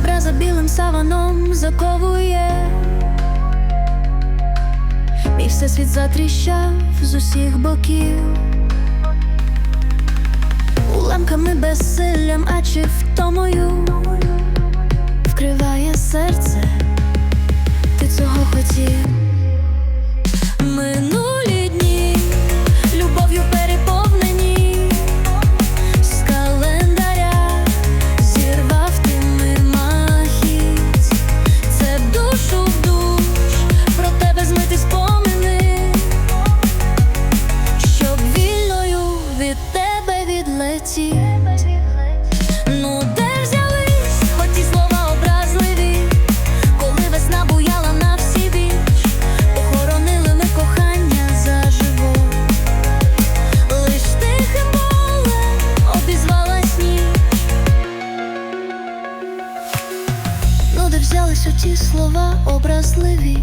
образа білим саваном заковує, мій всесвіт затріщав з усіх боків, уламками безсиллям, а чи втомою вкриває серце. Відлетіть. Ну, де взялись, хоч ті слова образливі, коли весна буяла на всі біч, похоронили ми кохання заживо, лиш тихим болем обізвалась ніч. Ну, де взялись оті слова образливі,